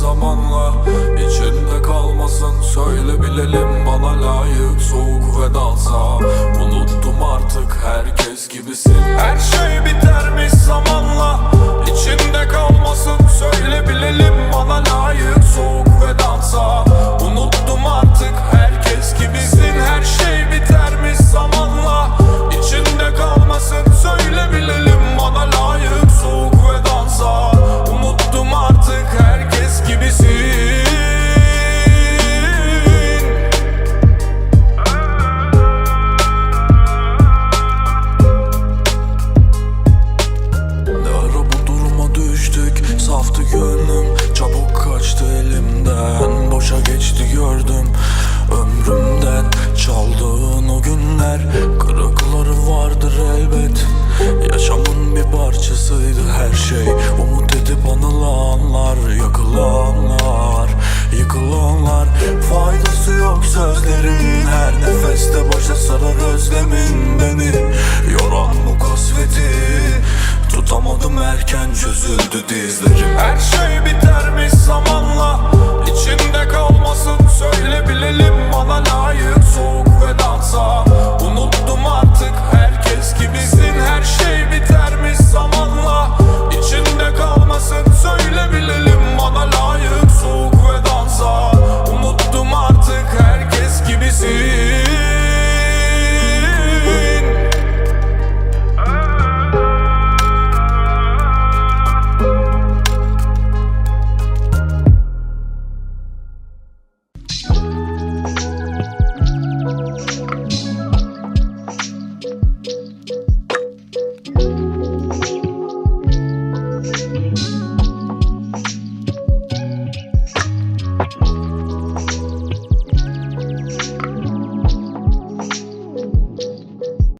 zamanla içinde kalmasın. Söyle bilelim bana layık soğuk ve vedalsa. Unuttum artık herkes gibisin. Her şey Kapanılanlar, yakılanlar, yıkılanlar. Faydası yok sözlerin Her nefeste başa sarar özlemin beni. Yoran bu kasveti Tutamadım erken çözüldü dizlerim. Her şey bitermiş zamanla içinde